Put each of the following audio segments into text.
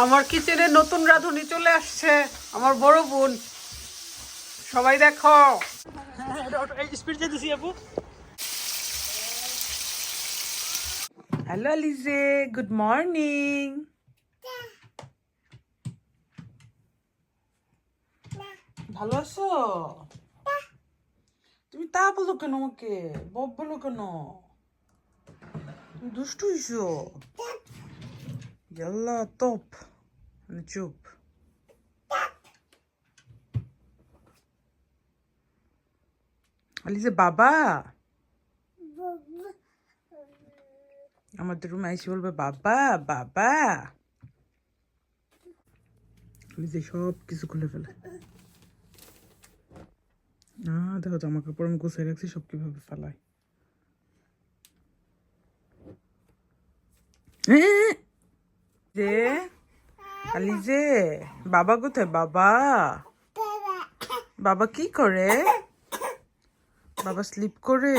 আমার কিচেনে নতুন রাঁধুনি চলে আসছে আমার বড় বোন। সবাই দেখো। স্পিড যেতেছি আপু। হ্যালো লিজে গুড মর্নিং। ভালো আছো? তুমি তা বলো কেন আমাকে? বব বলো কেন? তুমি দুষ্টু হইছো? টপ মানে চুপ আলিজে বাবা আমাদের রুমে এসে বলবে বাবা বাবা আলিজে সব কিছু খুলে ফেলে না দেখো জামা কাপড় আমি গুছিয়ে রাখছি সব কীভাবে ফেলায় যে? আলিজে বাবা কোথায়? বাবা। বাবা কি করে? বাবা স্লিপ করে।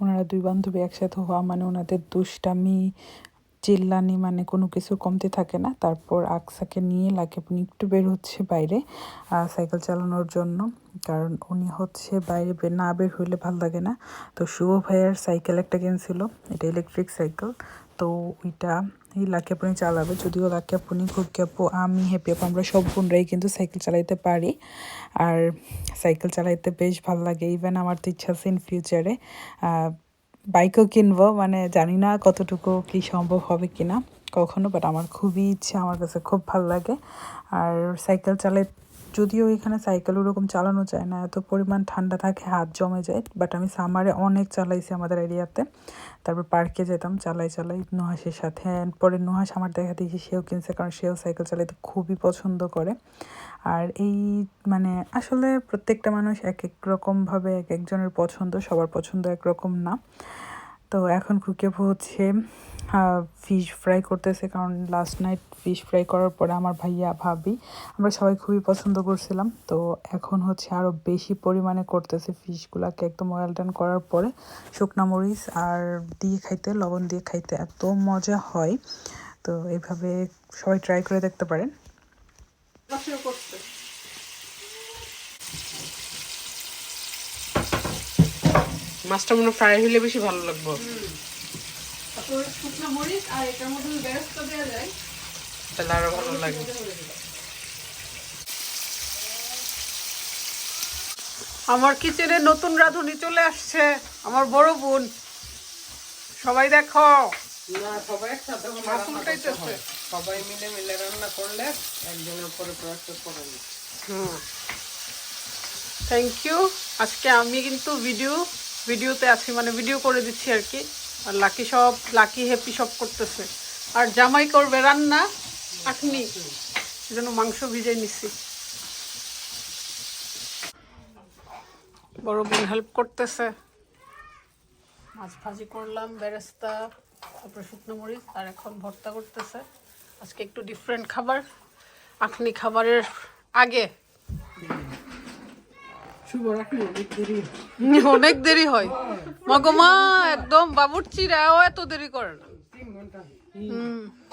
ওনারা দুই বান্ধবী একসাথে হওয়া মানে ওনাদের দুষ্টামি চিল্লানি মানে কোনো কিছু কমতে থাকে না। তারপর আকসাকে নিয়ে লাগে উনি একটু বের হচ্ছে বাইরে সাইকেল চালানোর জন্য। কারণ উনি হচ্ছে বাইরে না বের হইলে ভালো লাগে না। তো শুভ ভাইয়ার সাইকেল একটা কিনছিল, এটা ইলেকট্রিক সাইকেল। তো ওইটা এই লাকি আপনি চালাবে। যদিও লাকি আপনি খুব আপু আমি হ্যাপি আপু আমরা সব বোনরাই কিন্তু সাইকেল চালাইতে পারি। আর সাইকেল চালাইতে বেশ ভালো লাগে। ইভেন আমার তো ইচ্ছা আছে ইন ফিউচারে বাইকও কিনবো মানে জানি না কতটুকু কি সম্ভব হবে কিনা, কখনো বাট আমার খুবই ইচ্ছে, আমার কাছে খুব ভালো লাগে। আর সাইকেল চালাই যদিও এখানে সাইকেল ওরকম চালানো যায় না, এত পরিমাণ ঠান্ডা থাকে, হাত জমে যায় বাট আমি সামারে অনেক চালাইছি আমাদের এরিয়াতে তারপর পার্কে যেতাম, চালাই চালাই নুহাসের সাথে পরে নুহাস আমার দেখা দেখি সেও কিনছে, কারণ সেও সাইকেল চালাইতে খুবই পছন্দ করে। আর এই মানে আসলে প্রত্যেকটা মানুষ এক এক রকমভাবে এক একজনের পছন্দ, সবার পছন্দ একরকম না। তো এখন কুকিয়াপু হচ্ছে ফিশ ফ্রাই করতেছে কারণ লাস্ট নাইট ফিশ ফ্রাই করার পরে আমার ভাইয়া ভাবি, আমরা সবাই খুবই পছন্দ করছিলাম। তো এখন হচ্ছে আরও বেশি পরিমাণে করতেছে ফিশগুলোকে একদম ওয়েল ডান করার পরে। শুকনা মরিচ আর দিয়ে খাইতে, লবণ দিয়ে খাইতে এত মজা হয়। তো এইভাবে সবাই ট্রাই করে দেখতে পারেন। মাছটা মনে ফ্রাই হলে বেশি ভালো লাগবে। শুকনো মরিচ আর এটার মধ্যে বেরেস্তা দেওয়া যায় তাহলে আরও ভালো লাগে। আমার কিচেনে নতুন রাঁধুনি চলে আসছে আমার বড় বোন। সবাই দেখো। না সবাই একসাথে। সবাই মিলে মিলে রান্না করলে একজনের পরে প্রয়াস করে না। থ্যাংক ইউ আজকে আমি কিন্তু ভিডিও ভিডিওতে আছি মানে ভিডিও করে দিচ্ছি আর কি। আর লাকি সব, লাকি হ্যাপি সব করতেছে। আর জামাই করবে রান্না আখনি সেজন্য মাংস ভিজাই নিচ্ছি বড় বোন হেল্প করতেছে। মাছ ভাজি করলাম, বেরেস্তা, তারপরে শুকনো মরিচ, আর এখন ভর্তা করতেছে। আজকে একটু ডিফারেন্ট খাবার। আখনি খাবারের আগে অনেক দেরি। হয়। মগমা একদম বাবুর চিরা ও এত দেরি করে না। হুম।